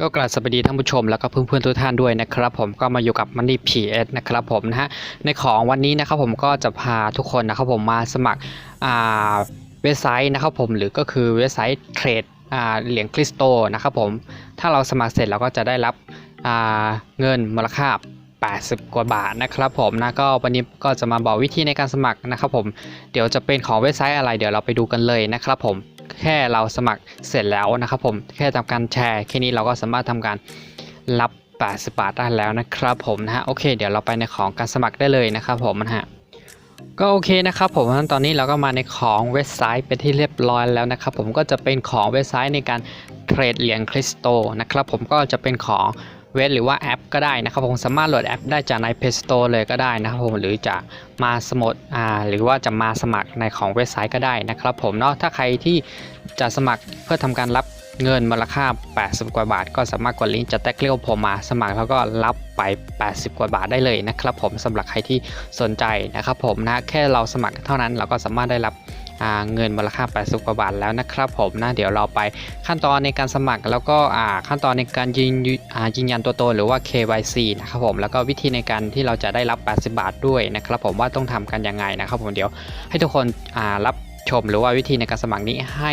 ก็กราบสวัสดีท่านผู้ชมแล้วก็เพื่อนๆทุกท่านด้วยนะครับผมก็มาอยู่กับ Money PS นะครับผมนะฮะในของวันนี้นะครับผมก็จะพาทุกคนนะครับผมมาสมัครอ่าเว็บไซต์นะครับผมหรือก็คือเว็บไซต์เทรดอ่าเหรียญคริสโตนะครับผมถ้าเราสมัครเสร็จเราก็จะได้รับอ่าเงินมูลค่า 80 กว่าบาทนะครับผมนะก็วันนี้ก็จะมาบอกวิธีในการสมัครนะครับผมเดี๋ยวจะเป็นของเว็บไซต์อะไรเดี๋ยวเราไปดูกันเลยนะครับผม แค่เราสมัครเสร็จแล้วนะครับผมแค่ทำการแชร์แค่นี้เราก็สามารถทำการรับ 80 บาทได้แล้วนะครับผมนะฮะโอเค เดี๋ยวเราไปในของการสมัครได้เลยนะครับผมนะฮะก็โอเคนะครับผมตอนนี้เราก็มาในของเว็บไซต์เป็นที่เรียบร้อยแล้วนะครับผมก็จะเป็นของเว็บไซต์ในการเทรดเหรียญคริสโตนะครับผมก็จะเป็นของ เว็บหรือว่าแอปก็ได้นะครับผมสามารถโหลดแอปได้จากใน Play Store เลยก็ได้นะครับผมหรือจะมาสมัครอ่าหรือว่าจะมาสมัครในของเว็บไซต์ก็ได้นะครับผมเนาะถ้าใครที่จะสมัครเพื่อทำการรับเงินมูลค่า 80 กว่าบาท ก็สามารถกดลิงก์จะแท็กเรียกผมมาสมัครแล้วก็รับไป 80 กว่าบาทได้เลยนะครับผมสำหรับใครที่สนใจนะครับผมนะแค่เราสมัครเท่านั้นเราก็สามารถได้รับ เงินมูลค่า80กว่าบาทแล้วนะครับผมนะเดี๋ยวเราไปขั้นตอนในการสมัครแล้วก็ขั้นตอนในการยืนยันอ่ายืนยันตัวตนหรือว่า KYC นะครับผมแล้วก็วิธีในการที่เราจะได้รับ 80 บาทด้วยนะครับผมว่าต้องทำกันยังไงนะครับผมเดี๋ยวให้ทุกคนรับชมหรือว่าวิธีในการสมัครนี้ให้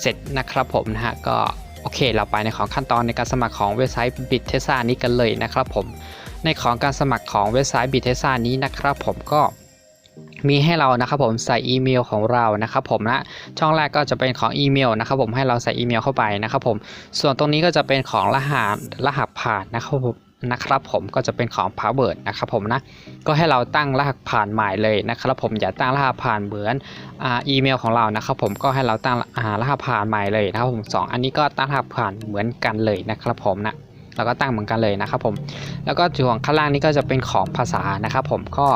เสร็จนะครับผมนะฮะก็โอเค เราไปในของขั้นตอนในการสมัครของเว็บไซต์ b i t t e s a นี้กันเลยนะครับผมในของการสมัครของเว็บไซต์ b i t t e s a นี้นะครับผมก็ มีให้เรานะครับผมใส่อีเมลของเรานะครับผมนะช่องแรกก็จะเป็นของอีเมลนะครับผมให้เราใส่อีเมลเข้าไปนะครับผมส่วนตรงนี้ก็จะเป็นของรหัสรหัสผ่านนะครับผมนะครับผมก็จะเป็นของ password นะครับผมนะก็ให้เราตั้งรหัสผ่านใหม่เลยนะครับผมอย่าตั้งรหัสผ่านเหมือนอ่าอีเมลของเรานะครับผมก็ให้เราตั้งรหัสผ่านใหม่เลยนะครับผมสองอันนี้ก็ตั้งรหัสผ่านเหมือนกันเลยนะครับผมนะเราก็ตั้งเหมือนกันเลยนะครับผมแล้วก็ส่วนข้างล่างนี้ก็จะเป็นของภาษานะครับผมก็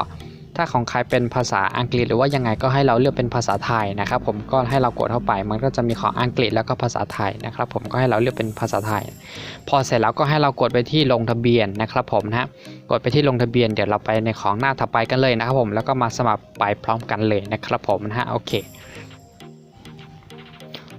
ถ้าของใครเป็นภาษาอังกฤษหรือว่ายังไงก็ให้เราเลือกเป็นภาษาไทยนะครับผมก็ให้เรากดเข้าไป มันก็จะมีของอังกฤษแล้วก็ภาษาไทยนะครับผมก็ให้เราเลือกเป็นภาษาไทย พอเสร็จแล้วก็ให้เรากดไปที่ลงทะเบียนนะครับผมนะฮะกดไปที่ลงทะเบียนเดี๋ยวเราไปในของหน้าถัดไปกันเลยนะครับผมแล้วก็มาสมัครไปพร้อมกันเลยนะครับผมนะฮะโอเค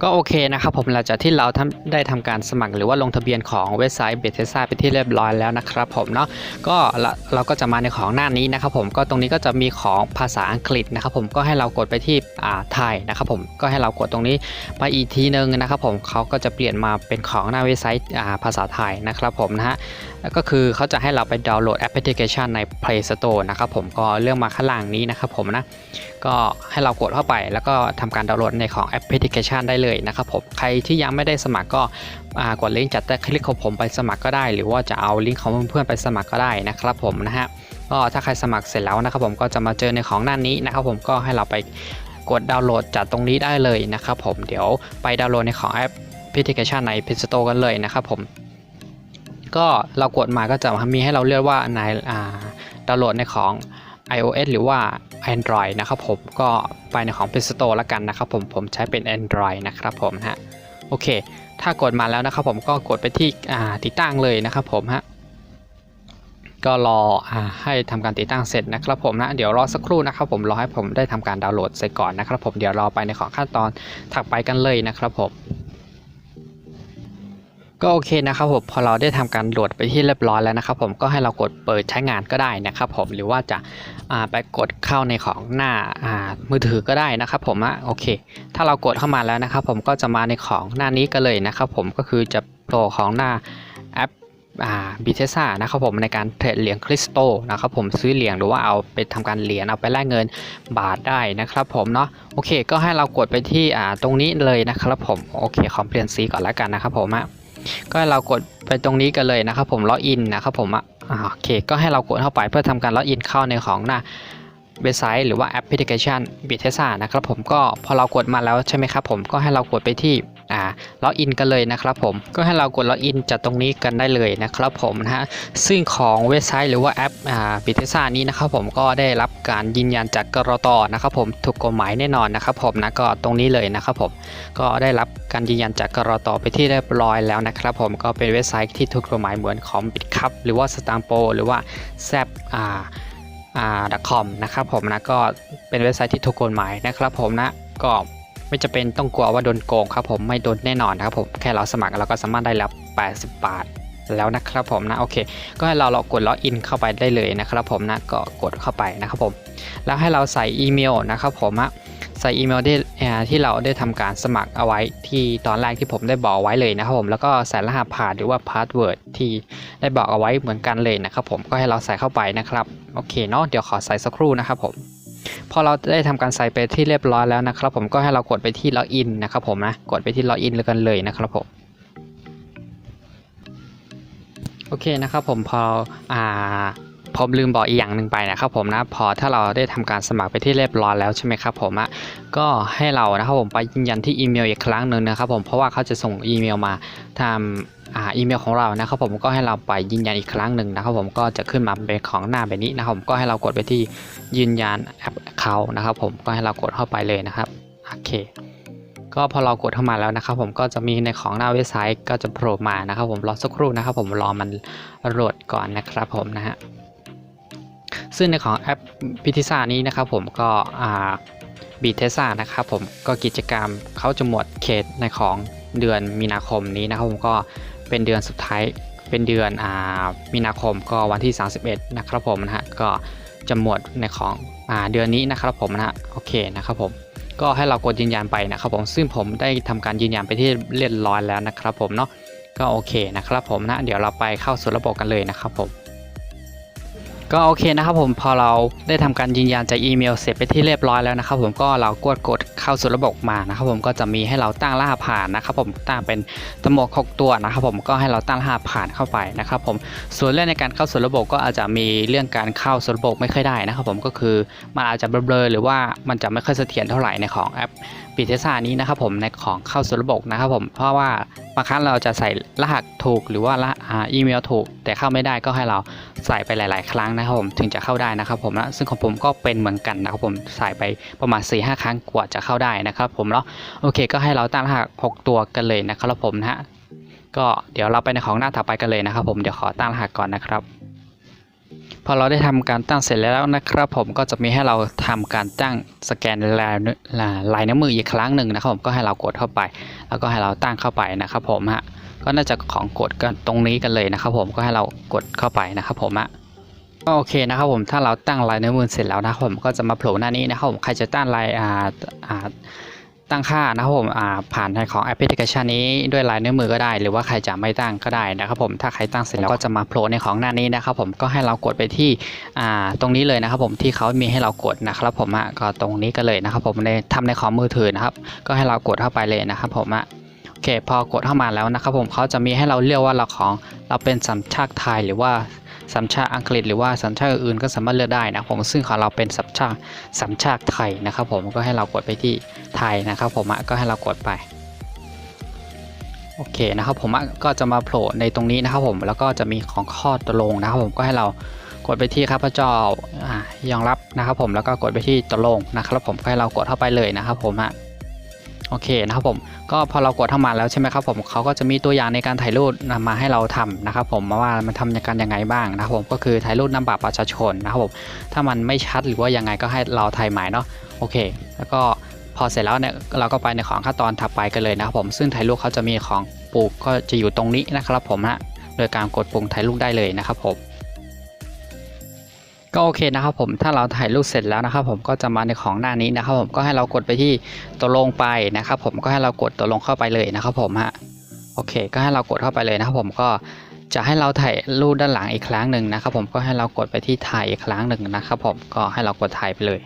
ก็โอเคนะครับผมหลังจากที่เราทำได้ทำการสมัครหรือว่าลงทะเบียนของเว็บไซต์เบเทซ่าไปที่เรียบร้อยแล้วนะครับผมเนาะก็เราเราก็จะมาในของหน้านี้นะครับผมก็ตรงนี้ก็จะมีของภาษาอังกฤษนะครับผมก็ให้เรากดไปที่อ่าไทยนะครับผมก็ให้เรากดตรงนี้ไปอีกทีนึงนะครับผมเขาก็จะเปลี่ยนมาเป็นของหน้าเว็บไซต์อ่าภาษาไทยนะครับผมนะฮะ ก็คือเขาจะให้เราไปดาวน์โหลดแอปพลิเคชันใน Play Store นะครับผมก็เลื่อกมาข้างล่างนี้นะครับผมนะก็ให้เรากดเข้าไปแล้วก็ทำการดาวน์โหลดในของแอปพลิเคชันได้เลยนะครับผมใครที่ยังไม่ได้สมัครก็กดลิงก์จัดแต่คลิกของผมไปสมัครก็ได้ หรือว่าจะเอาลิงก์ของเพื่อนๆไปสมัครก็ได้นะครับผมนะฮะก็ถ้าใครสมัครเสร็จแล้วนะครับผมก็จะมาเจอในของหน้านี้นะครับผมก็ให้เราไปกดดาวน์โหลดจากตรงนี้ได้เลยนะครับผมเดี๋ยวไปดาวน์โหลดในของแอปพลิเคชันใน Play Store กันเลยนะครับผม ก็เรากดมาก็จะมีให้เราเลือกว่าในดาวน์โหลดในของ iOS หรือว่า Android นะครับผมก็ไปในของ Play Store แล้วกันนะครับผมผมใช้เป็น Android นะครับผมฮะโอเค ถ้ากดมาแล้วนะครับผมก็กดไปที่ติดตั้งเลยนะครับผมฮะก็รออให้ทำการติดตั้งเสร็จนะครับผมนะเดี๋ยวรอสักครู่นะครับผมรอให้ผมได้ทำการดาวน์โหลดเสร็จก่อนนะครับผมเดี๋ยวรอไปในของขั้นตอนถัดไปกันเลยนะครับผม ก็โอเคนะครับผมพอเราได้ทำการโหลดไปที่เรียบร้อยแล้วนะครับผมก็ให้เรากดเปิดใช้งานก็ได้นะครับผมหรือว่าจะาไปกดเข้าในของหน้าามือถือก็ได้นะครับผมอะโอเค ถ้าเรากดเข้ามาแล้วนะครับผมก็จะมาในของหน้านี้กันเลยนะครับผมก็คือจะโผล่ของหน้าแอปบิเทซ่านะครับผมในการเทรดเหรียญคริสโตนะครับผมซื้อเหรียญหรือว่าเอาไปทำการเหรียญเอาไปแลกเงินบาทได้นะครับผมเนาะโอเค ก็ให้เรากดไปที่ตรงนี้เลยนะครับผมโอเคขอเปลี่ยนสีก่อนแล้วกันนะครับผมอะ ก็ให้เรากดไปตรงนี้กันเลยนะครับผมล็อกอินนะครับผมอะโอเค ก็ให้เรากดเข้าไปเพื่อทำการล็อกอินเข้าในของหน้าเว็บไซต์หรือว่าแอปพลิเคชันบิเทซ่านะครับผมก็พอเรากดมาแล้วใช่ไหมครับผมก็ให้เรากดไปที่ อ่าล็อกอินกันเลยนะครับผมก็ให้เรากดล็อกอินจากตรงนี้กันได้เลยนะครับผมนะฮะซึ่งของเว็บไซต์หรือว่าแอปอ่าบิเทซ่านี้นะครับผมก็ได้รับการยืนยันจากกรตนะครับผมถูกกฎหมายแน่นอนนะครับผมนะก็ตรงนี้เลยนะครับผมก็ได้รับการยืนยันจากกรตไปที่เรียบร้อยแล้วนะครับผมก็เป็นเว็บไซต์ที่ถูกกฎหมายเหมือนของบิตคัพหรือว่าสต m มโปหรือว่าแซบอ่าอ่าดัคอมนะครับผมนะก็เป็นเว็บไซต์ที่ถูกกฎหมายนะครับผมนะก็ ไม่จะเป็นต้องกลัวว่าโดนโกงครับผมไม่โดนแน่นอนครับผมแค่เราสมัครเราก็สามารถได้รับ 80 บาทแล้วนะครับผมนะโอเค ก็ให้เราเรากดล็อกอินเข้าไปได้เลยนะครับผมนะก็กดเข้าไปนะครับผม แล้วให้เราใส่อีเมลนะครับผมอะใส่อีเมลที่ที่เราได้ทำการสมัครเอาไว้ที่ตอนแรกที่ผมได้บอกไว้เลยนะครับผมแล้วก็ใส่รหัสผ่านหรือว่าพาสเวิร์ดที่ได้บอกเอาไว้เหมือนกันเลยนะครับผมก็ให้เราใส่เข้าไปนะครับโอเคเนาะเดี๋ยวขอใส่สักครู่นะครับผม พอเราได้ทำการใส่ไปที่เรียบร้อยแล้วนะครับ ผมก็ให้เรากดไปที่ล็อกอินนะครับผมนะกดไปที่ล็อกอินเลยกันเลยนะครับผมโอเคนะครับผมพออ่าผมลืมบอกอีกอย่างหนึ่งไปนะครับผมนะพอถ้าเราได้ทำการสมัครไปที่เรียบร้อยแล้วใช่ไหมครับผมอะก็ให้เรานะครับผมไปยืนยันที่อีเมลอีกครั้งหนึ่งนะครับผมเพราะว่าเขาจะส่งอีเมลมาทำอ่าอีเมลของเรานะครับผมก็ให้เราไปยืนยันอีกครั้งหนึ่งนะครับผมก็จะขึ้นมาเป็นของหน้าแบบนี้นะครับผมก็ให้เรากดไปที่ยืนยันแอปเขานะครับผมก็ให้เรากดเข้าไปเลยนะครับโอเค ก็พอเรากดเข้ามาแล้วนะครับผมก็จะมีในของหน้าเว็บไซต์ก็จะโผล่มานะครับผมรอสักครู่นะครับผมรอมันโหลดก่อนนะครับผมนะฮะซึ่งในของแอปพิทิซ่านี้นะครับผมก็บีเทซ่านะครับผมก็กิจกรรมเขาจะหมดเขตในของเดือนมีนาคมนี้นะครับผมก็ เป็นเดือนสุดท้ายเป็นเดือนอามีนาคมก็วันที่ 31 นะครับผมนะฮะก็จะหมดในของอาเดือนนี้นะครับผมนะฮะโอเคนะครับผมก็ให้เรากดยืนยันไปนะครับผมซึ่งผมได้ทำการยืนยันไปที่เรียบร้อยแล้วนะครับผมเนาะก็โอเคนะครับผมนะเดี๋ยวเราไปเข้าสู่ระบบกันเลยนะครับผมก็โอเคนะครับผมพอเราได้ทำการยืนยันจากอีเมลเสร็จไปที่เรียบร้อยแล้วนะครับผมก็เรากดกด เข้าสู่ระบบมานะครับผมก็จะมีให้เราตั้งรหัสผ่านนะครับผมตั้งเป็นตำหมวกหกตัวนะครับผมก็ให้เราตั้งรหัสผ่านเข้าไปนะครับผมส่วนเรื่องในการเข้าสู่ระบบก็อาจจะมีเรื่องการเข้าสู่ระบบไม่ค่อยได้นะครับผมก็คือมันอาจจะเบลอหรือว่ามันจะไม่ค่อยเสถียรเท่าไหร่ในของแอป ปีเทซ่านี้นะครับผมในของเข้าสู่ระบบนะครับผมเพราะว่าบางครั้งเราจะใส่รหัสถูกหรือว่ารหัสอ่าอีเมลถูก แต่เข้าไม่ได้ก็ให้เราใส่ไปหลาย ๆ ครั้งนะครับผมถึงจะเข้าได้นะครับผมนะซึ่งของผมก็เป็นเหมือนกันนะครับผมใส่ไปประมาณ4ีหครั้งกว่าจะเข้าได้นะครับผมเนาะโอเค ก็ให้เราตั้งรหัส6 ตัวกันเลยนะครับผมนะฮะก็เดี๋ยวเราไปในของหน้าถัดไปกันเลยนะครับผมเดี๋ยวขอตั้งรหัสก่อนนะครับ พอเราได้ทำการตั้งเสร็จแล้วนะครับ ผมก็จะมีให้เราทำการตั้งสแกนลายลายนิ้วมืออีกครั้งหนึ่งนะครับผมก็ให้เรากดเข้าไป แล้วก็ให้เราตั้งเข้าไปนะครับผมฮะก็น่าจะของกดกันตรงนี้กันเลยนะครับ ผมก็ให้เรากดเข้าไปนะครับผมอะก็โอเคนะครับผมถ้าเราตั้งลายนิ้วมือเสร็จแล้วนะครับผมก็จะมาโผล่หน้านี้นะครับผมใครจะตั้งลายอ่าอ่า ตั้งค่านะครับผมอ่าผ่านทางของแอปพลิเคชันนี้ด้วยลายนิ้วมือก็ได้ หรือว่าใครจะไม่ตั้งก็ได้นะครับผมถ้าใครตั้งเสร็จแล้วก็จะมาโผล่ในของหน้านี้นะครับผมก็ให้เรากดไปที่อ่าตรงนี้เลยนะครับผมที่เขามีให้เรากดนะครับผมอะก็ตรงนี้กันเลยนะครับผมในทำในของมือถือนะครับ ก็ให้เรากดเข้าไปเลยนะครับผมอะโอเคพอกดเข้ามาแล้วนะครับผมเขาจะมีให้เราเลือกว่าเราของเราเป็นสัญชาติไทยหรือว่า สัญชาติอังกฤษหรือว่าสัญชาติอื่นก็สามารถเลือกได้นะผมซึ่งของเราเป็นสัญชาติสัญชาติไทยนะครับ ผมก็ให้เรากดไปที่ไทยนะครับ ผมก็ให้เรากดไปโอเคนะครับผมก็จะมาโผล่ในตรงนี้นะครับผมแล้วก็จะมีของข้อตกลงนะครับ ผมก็ให้เรากดไปที่ข้าพเจ้าอ่ายอมรับนะครับ ผมแล้วก็กดไปที่ตกลงนะครับ ผมก็ให้เรากดเข้าไปเลยนะครับ ผมอะ โอเคนะครับผมก็พอเรากดเข้ามาแล้วใช่ไหมครับผมเขาก็จะมีตัวอย่างในการถ่ายรูปมาให้เราทำนะครับผมมาว่ามันทำกันยังไงบ้างนะครับผมก็คือถ่ายรูปนำบัตรประชาชนนะครับผมถ้ามันไม่ชัดหรือว่ายังไงก็ให้เราถ่ายใหม่เนาะโอเค แล้วก็พอเสร็จแล้วเนี่ยเราก็ไปในของขั้นตอนถัดไปกันเลยนะครับผมซึ่งถ่ายรูปเขาจะมีของปลูกก็จะอยู่ตรงนี้นะครับผมฮะโดยการกดปุ่มถ่ายรูปได้เลยนะครับผม ก็โอเคนะครับผมถ้าเราถ่ายรูปเสร็จแล้วนะครับผมก็จะมาในของหน้านี้นะครับผมก็ให้เรากดไปที่ตกลงไปนะครับผมก็ให้เรากดตกลงเข้าไปเลยนะครับผมฮะโอเค ก็ให้เรากดเข้าไปเลยนะครับผมก็จะให้เราถ่ายรูปด้านหลังอีกครั้งหนึ่งนะครับผมก็ให้เรากดไปที่ถ่ายอีกครั้งหนึ่งนะครับผมก็ให้เรากดถ่ายไปเลย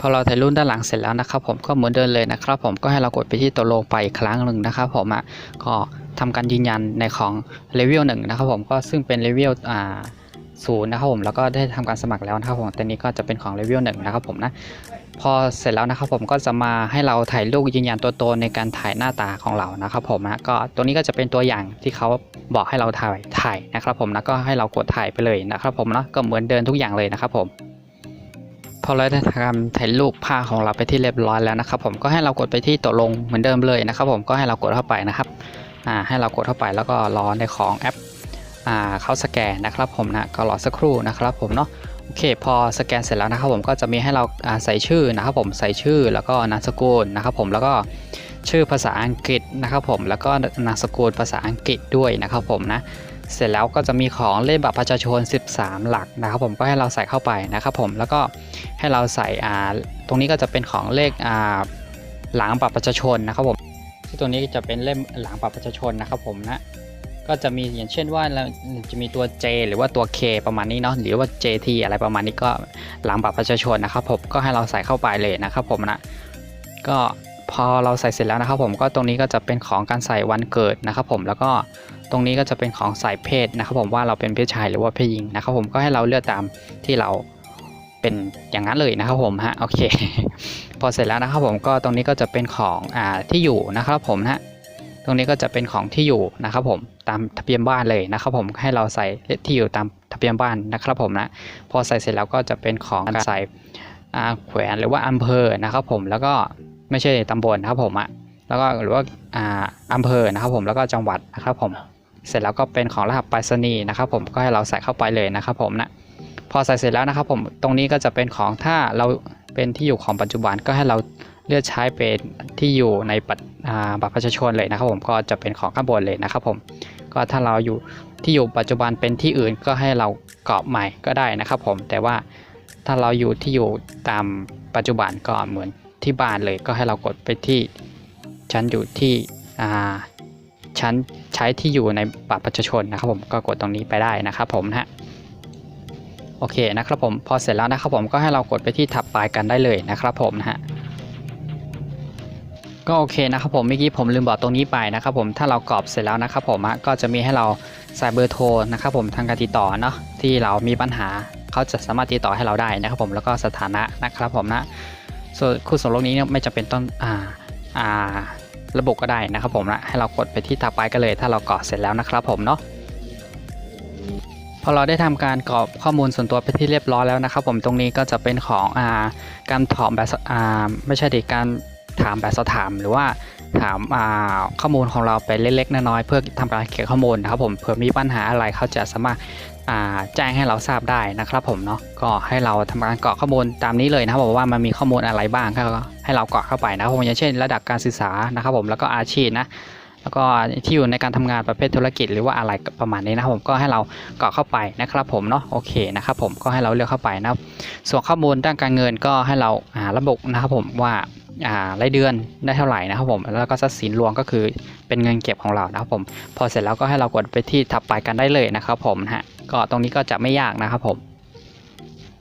พอเราถ่ายรูปด้านหลังเสร็จแล้วนะครับผมก็เหมือนเดิมเลยนะครับผมก็ให้เรากดไปที่ตกลงไปอีกครั้งหนึ่งนะครับผมอะก็ทำการยืนยันในของเลเวลหนึ่งนะครับผมก็ซึ่งเป็นเลเวลอ่า ศูนย์นะครับผมแล้วก็ได้ทำการสมัครแล้วนะครับผมตอนนี้ก็จะเป็นของเลเวลหนึ่งนะครับผมนะพอเสร็จแล้วนะครับผมก็จะมาให้เราถ่ายรูปยืนยันตัวตนในการถ่ายหน้าตาของเรานะครับผมนะก็ตัวนี้ก็จะเป็นตัวอย่างที่เขาบอกให้เราถ่ายถ่ายนะครับผมแล้วก็ให้เรากดถ่ายไปเลยนะครับผมนะก็เหมือนเดินทุกอย่างเลยนะครับผมพอเราได้ทำการถ่ายรูปผ้าของเราไปที่เรียบร้อยแล้วนะครับผมก็ให้เรากดไปที่ตกลงเหมือนเดิมเลยนะครับผมก็ให้เรากดเข้าไปนะครับอ่าให้เรากดเข้าไปแล้วก็รอในของแอป เข้าสแกนนะครับผมนะก็รอสักครู่นะครับผมเนาะโอเคพอสแกนเสร็จแล้วนะครับผมก็จะมีให้เราาใส่ชื่อนะครับผมใส่ชื่อแล้วก็นามสกุลนะครับผมแล้วก็ชื่อภาษาอังกฤษนะครับผมแล้วก็นามสกุลภาษาอังกฤษด้วยนะครับผมนะเสร็จแล้วก็จะมีของเลขบัตรประชาชน 13 หลักนะครับผมก็ให้เราใส่เข้าไปนะครับผมแล้วก็ให้เราใส่อ่าตรงนี้ก็จะเป็นของเลขอ่าหลังบัตรประชาชนนะครับผมซึ่ตัวนี้จะเป็นเล่มหลังบัตรประชาชนนะครับผมนะ ก็จะมีอย่างเช่นว่าเราจะมีตัว J หรือว่าตัว K ประมาณนี้เนาะหรือว่า JT อะไรประมาณนี้ก็หลังบัตรประชาชนนะครับผมก็ให้เราใส่เข้าไปเลยนะครับผมนะก็พอเราใส่เสร็จแล้วนะครับผมก็ตรงนี้ก็จะเป็นของการใส่วันเกิดนะครับผมแล้วก็ตรงนี้ก็จะเป็นของใส่เพศนะครับผมว่าเราเป็นเพศชายหรือว่าเพศหญิงนะครับผมก็ให้เราเลือกตามที่เราเป็นอย่างนั้นเลยนะครับผมฮะโอเค พอเสร็จแล้วนะครับผมก็ตรงนี้ก็จะเป็นของอ่าที่อยู่นะครับผมนะ ตรงนี้ก็จะเป็นของที่อยู่นะครับผมตามทะเบียนบ้านเลยนะครับผมให้เราใส่ที่อยู่ตามทะเบียนบ้านนะครับผมนะพอใส่เสร็จแล้วก็จะเป็นของการใส่แขวนหรือว่าอำเภอนะครับผมแล้วก็ไม่ใช่ตำบลนะครับผมอะแล้วก็หรือว่าอำเภอนะครับผมแล้วก็จังหวัดนะครับผมเสร็จแล้วก็เป็นของรหัสไปรษณีย์นะครับผมก็ให้เราใส่เข้าไปเลยนะครับผมนะพอใส่เสร็จแล้วนะครับผมตรงนี้ก็จะเป็นของถ้าเราเป็นที่อยู่ของปัจจุบันก็ให้เราเลือกใช้เป็นที่อยู่ในบัต บัตรประชาชนเลยนะครับผมก็จะเป็นของข้างบนเลยนะครับผมก็ถ้าเราอยู่ที่อยู่ปัจจุบันเป็นที่อื่นก็ให้เรากรอบใหม่ก็ได้นะครับผมแต่ว่าถ้าเราอยู่ที่อยู่ตามปัจจุบันก็เหมือนที่บ้านเลยก็ให้เรากดไปที่ฉันอยู่ที่อ่าชั้นใช้ที่อยู่ในบัตรประชาชนนะครับผมก็กดตรงนี้ไปได้นะครับผมนะฮะโอเคนะครับผมพอเสร็จแล้วนะครับผมก็ให้เรากดไปที่ถับปลายกันได้เลยนะครับผมนะฮะ ก็โอเคนะครับผมเมื่อกี้ผมลืมบอกตรงนี้ไปนะครับผมถ้าเรากรอบเสร็จแล้วนะครับผมก็จะมีให้เราใส่เบอร์โทรนะครับผมทางการติดต่อเนาะที่เรามีปัญหาเขาจะสามารถติดต่อให้เราได้นะครับผมแล้วก็สถานะนะครับผมนะส่วนคู่สมรสนี้เนี่ยไม่จำเป็นต้องอ่าอ่าระบุก็ได้นะครับผมนะให้เรากดไปที่ถัดไปกันเลย ถ้าเรากรอกเสร็จแล้วนะครับผมเนาะพอเราได้ทำการกรอกข้อมูลส่วนตัวไปที่เรียบร้อยแล้วนะครับผมตรงนี้ก็จะเป็นของอาการถามแบบอ่าไม่ใช่ดิการ ถามแบบสอบถามหรือว่าถามาข้อมูลของเราไปเล็กๆน้อยๆเพื่อทำการเก็บข้อมูลนะครับผมเผื่อมีปัญหาอะไรเขาจะสามารถแจ้งให้เราทราบได้นะครับผมเนาะก็ให้เราทำการกรอกข้อมูลตามนี้เลยนะครับอกว่ามันมีข้อมูลอะไรบ้างให้เรากรอกเข้าไปนะครับผมอย่างเช่น ระดับการศึกษานะครับผมแล้วก็อาชีพนะ แล้วก็ที่อยู่ในการทำงานประเภทธุรกิจหรือว่าอะไรประมาณนี้นะครับผมก็ให้เรากรอกเข้าไปนะครับผมเนาะโอเคนะครับผมก็ให้เราเลือกเข้าไปนะครับ ส่วนข้อมูลด้านการเงินก็ให้เราาระบุนะครับผมว่าารายเดือนได้เท่าไหร่นะครับผมแล้วก็ทรัพย์สินรวมก็คือเป็นเงินเก็บของเรานะครับผม พอเสร็จแล้วก็ให้เรากดไปที่ถับไปกันได้เลยนะครับผมฮะก็ตรงนี้ก็จะไม่ยากนะครับผม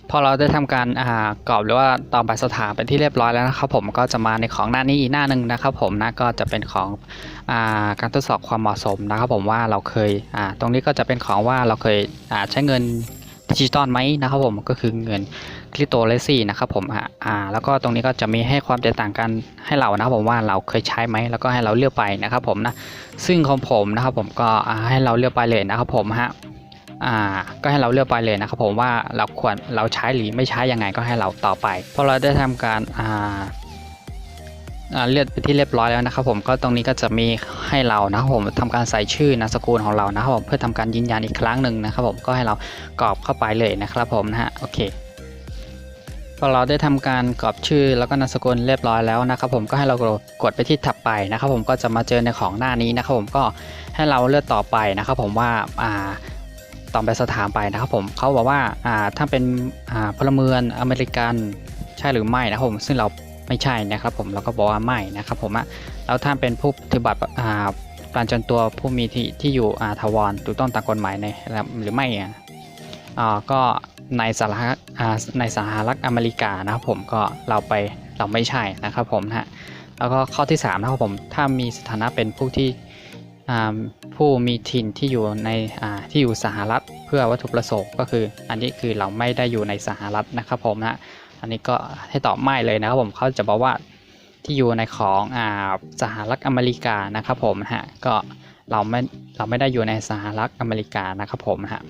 พอเราได้ทำการอ่ากรอบหรือว่าตอบใบสถาเป็นที่เรียบร้อยแล้วนะครับผมก็จะมาในของหน้านี้อีกหน้าหนึ่งนะครับผมนะก็จะเป็นของอ่าการทดสอบความเหมาะสมนะครับผมว่าเราเคยอ่าตรงนี้ก็จะเป็นของว่าเราเคยอ่าใช้เงินดิจิตอลไหมนะครับผมก็คือเงินคริปโตเลซี่นะครับผมอ่าแล้วก็ตรงนี้ก็จะมีให้ความแตกต่างกันให้เรานะครับผมว่าเราเคยใช้ไหมแล้วก็ให้เราเลือกไปนะครับผมนะซึ่งของผมนะครับผมก็อ่าให้เราเลือกไปเลยนะครับผมฮะ ก็ให้เราเลือกไปเลยนะครับผมว่าเราควรเราใช้หรือไม่ใช้ยังไงก็ให้เราต่อไปพอเราได้ทำการเลือกไปที่เรียบร้อยแล้วนะครับผมก็ตรงนี้ก็จะมีให้เรานะครับผมทำการใส่ชื่อนามสกุลของเรานะครับผมเพื่อทำการยืนยันอีกครั้งหนึ่งนะครับผมก็ให้เรากรอบเข้าไปเลยนะครับผมนะฮะโอเคพอเราได้ทำการกรอบชื่อแล้วก็นามสกุลเรียบร้อยแล้วนะครับผมก็ให้เรากดไปที่ถับไปนะครับผมก็จะมาเจอในของหน้านี้นะครับผมก็ให้เราเลือกต่อไปนะครับผมว่าอ่า ตอบไปสถานไปนะครับผมเขาบอกว่าอ่าถ้าเป็นอ่าพลเมืองอเมริกันใช่หรือไม่นะครับผมซึ่งเราไม่ใช่นะครับผมเราก็บอกว่าไม่นะครับผมอะแล้วถ้าเป็นผู้ปฏิบัติอ่าการจนตัวผู้มีที่ที่อยู่อาทวารถูกต้องตามกฎหมายในหรือไม่อะอ่าก็ในสหรัฐในสหรัฐอเมริกานะครับผมก็เราไปเราไม่ใช่นะครับผมนะฮะแล้วก็ข้อที่สามนะครับผมถ้ามีสถานะเป็นผู้ที่ ผู้มีถิ่นที่อยู่ในที่อยู่สหรัฐเพื่อวัตถุประสงค์ก็คือ อันนี้คือเราไม่ได้อยู่ในสหรัฐนะครับผมนะอันนี้ก็ให้ตอบไม่เลยนะครับผมเขาจะบอกว่าที่อยู่ในของอ่าสหรัฐอเมริกานะครับผมฮะก็เราไม่เราไม่ได้อยู่ในสหรัฐอเมริกานะครับผมฮะ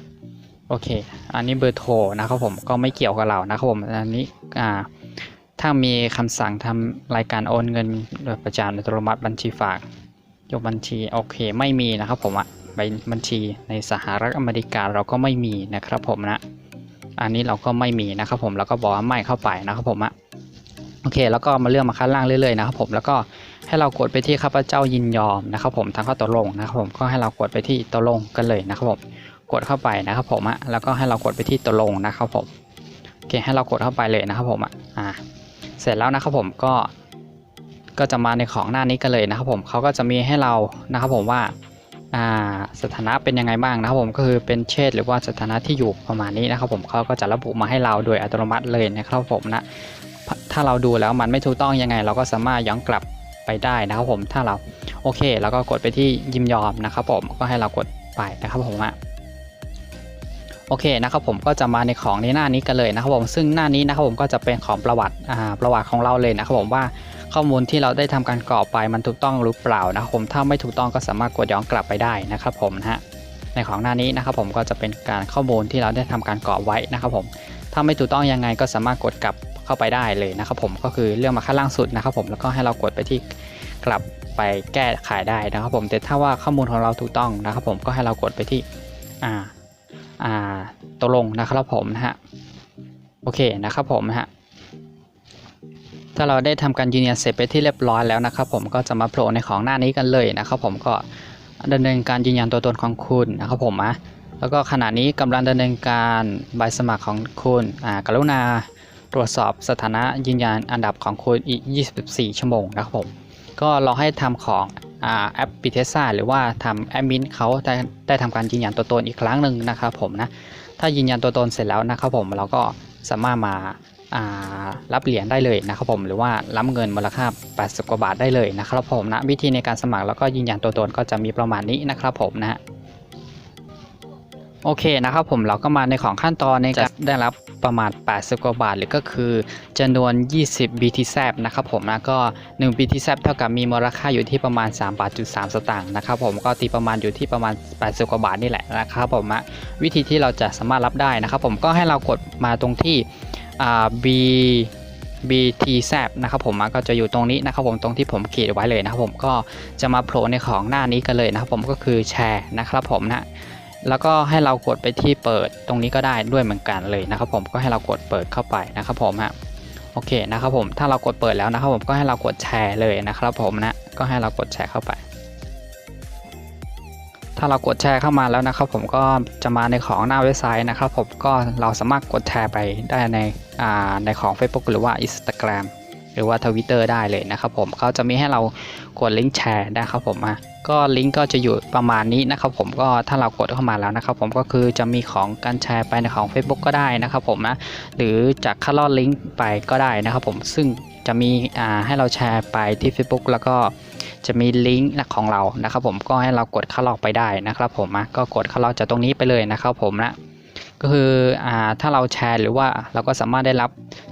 โอเค อันนี้เบอร์โทรนะครับผมก็ไม่เกี่ยวกับเรานะครับผมอันนี้อ่าถ้ามีคำสั่งทำรายการโอนเงินโดยประจานอัตโนมัติบัญชีฝาก ยกบัญชีโอเคไม่มีนะครับผมอะใบบัญชีในสหรัฐอเมริกาเราก็ไม่มีนะครับผมนะ อันนี้เราก็ไม่มีนะครับผมแล้วก็บอกว่าไม่เข้าไปนะครับผมอะโอเค แล้วก็มาเลื่อนมาข้างล่างเรื่อยๆนะครับผมแล้วก็ให้เรากดไปที่ข้าพเจ้ายินยอมนะครับผมทางข้อตกลงนะครับผมก็ให้เรากดไปที่ตกลงกันเลยนะครับผมกดเข้าไปนะครับผมอะแล้วก็ให้เรากดไปที่ตกลงนะครับผมโอเคให้เรากดเข้าไปเลยนะครับผมอะอ่าเสร็จแล้วนะครับผมก็ ก็จะมาในของหน้านี้กันเลยนะครับผมเขาก็จะมีให้เรานะครับผมว่าสถานะเป็นยังไงบ้างนะครับผมก็คือเป็นเชษหรือว่าสถานะที่อยู่ประมาณนี้นะครับผมเขาก็จะระบุมาให้เราโดยอัตโนมัติเลยนะครับผมนะถ้าเราดูแล้วมันไม่ถูกต้องยังไง เราก็สามารถย้อนกลับไปได้นะครับผมถ้าเราโอเคแล้วก็กดไปที่ยินยอมนะครับผมก็ให้เรากดไปนะครับผมอะโอเคนะครับผมก็จะมาในของในหน้านี้กันเลยนะครับผมซึ่งหน้านี้นะครับผมก็จะเป็นของประวัติประวัติของเราเลยนะครับผมว่า ข้อมูลที่เราได้ทำการกรอกไปมันถูกต้องหรือเปล่านะครับผมถ้าไม่ถูกต้องก็สามารถกดย้อนกลับไปได้นะครับผมนะฮะในของหน้านี้นะครับผมก็จะเป็นการข้อมูลที่เราได้ทำการกรอกไว้นะครับผมถ้าไม่ถูกต้องยังไงก็สามารถกดกลับเข้าไปได้เลยนะครับผมก็คือเลือกมาข้างล่างสุดนะครับผมแล้วก็ให้เรากดไปที่กลับไปแก้ไขได้นะครับผมแต่ถ้าว่าข้อมูลของเราถูกต้องนะครับผมก็ให้เรากดไปที่อ่าอ่าตกลงนะครับผมนะฮะโอเคนะครับผมนะฮะ ถ้าเราได้ทำการยืนยันเสร็จไปที่เรียบร้อยแล้วนะครับผมก็จะมาโผล่ในของหน้านี้กันเลยนะครับผมก็ดำเนินการยืนยันตัวตนของคุณนะครับผมนะแล้วก็ขณะนี้กำลังดำเนินการใบสมัครของคุณอ่ากรุณาตรวจสอบสถานะยืนยันอันดับของคุณอีก 24 ชั่วโมงนะครับผมก็ลอให้ทำของอ่าแอปปิเทซ่าหรือว่าทำแอดมินเขาได้ได้ทำการยืนยันตัวตนอีกครั้งหนึ่งนะครับผมนะถ้ายืนยันตัวตนเสร็จแล้วนะครับผมเราก็สามารถมา รับเหรียญได้เลยนะครับผมหรือว่ารับเงินมูลค่า 80 กว่าบาทได้เลยนะครับผมนะวิธีในการสมัครแล้วก็ยืนยันตัวตนก็จะมีประมาณนี้นะครับผมนะโอเคนะครับผมเราก็มาในของขั้นตอนในการได้รับประมาณ 80 กว่าบาท หรือก็คือจำนวน 20 BTZ นะครับผมนะก็1 BTZ เท่ากับมีมูลค่าอยู่ที่ประมาณ3บาทจุด3สตางค์นะครับผมก็ตีประมาณอยู่ที่ประมาณ 80 กว่าบาทนี่แหละนะครับผมนะวิธีที่เราจะสามารถรับได้นะครับผมก็ให้เรากดมาตรงที่ B BTZ นะครับผมก็จะอยู่ตรงนี้นะครับผมตรงที่ผมขีดไว้เลยนะครับผมก็จะมาโผล่ในของหน้านี้กันเลยนะครับผมก็คือแชร์นะครับผมนะแล้วก็ให้เรากดไปที่เปิดตรงนี้ก็ได้ด้วยเหมือนกันเลยนะครับผมก็ให้เรากดเปิดเข้าไปนะครับผมฮะโอเคนะครับผมถ้าเรากดเปิดแล้วนะครับผมก็ให้เรากดแชร์เลยนะครับผมนะก็ให้เรากดแชร์เข้าไป ถ้าเรากดแชร์เข้ามาแล้วนะครับผมก็จะมาในของหน้าเว็บไซต์นะครับผมก็เราสามารถกดแชร์ไปได้ในในของ Facebook หรือว่า Instagram หรือว่า Twitter ได้เลยนะครับผมเขาจะมีให้เรากดลิงก์แชร์นะครับผมอะก็ลิงก์ก็จะอยู่ประมาณนี้นะครับผมก็ถ้าเรากดเข้ามาแล้วนะครับผมก็คือจะมีของการแชร์ไปในของ Facebook ก็ได้นะครับผมนะหรือจากคัดลอดลิงก์ไปก็ได้นะครับผมซึ่งจะมีให้เราแชร์ไปที่ Facebook แล้วก็ จะมีลิงก์ของเรานะครับผมก็ให้เรากดเข้าลอกไปได้นะครับผมก็กดเข้าลอกจากตรงนี้ไปเลยนะครับผมนะก็คืออถ้าเราแชร์หรือว่าเราก็สามารถได้รับ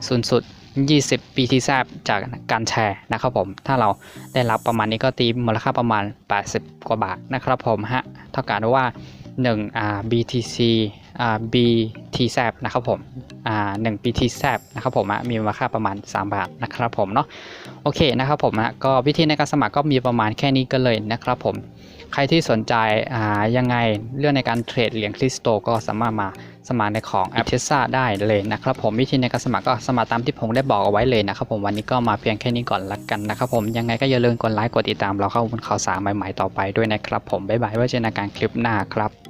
สูงสุด 20 BT แซบจากการแชร์นะครับผม ถ้าเราได้รับประมาณนี้ก็ตีมูลค่าประมาณ 80 กว่าบาทนะครับผมฮะ เท่ากับว่า 1อ่า BTC อ่า BT แซบนะครับผมอ่า1 BT แซบนะครับผมมีมูลค่าประมาณ 3 บาทนะครับผมเนาะโอเคนะครับผมฮะก็วิธีในการสมัครก็มีประมาณแค่นี้กันเลยนะครับผมใครที่สนใจอ่ายังไงเรื่องในการเทรดเหรียญคริสโตก็สามารถมาสมัครในของแอปเทซ่าได้เลยนะครับผมวิธีในการสมัครก็สมัครตามที่ผมได้บอกเอาไว้เลยนะครับผมวันนี้ก็มาเพียงแค่นี้ก่อนละกันนะครับผมยังไงก็อย่าลืมกดไลค์กดติดตามเราเข้าข่าวสารใหม่ๆต่อไปด้วยนะครับผมบ๊ายบายไว้เจอกันคลิปหน้าครับ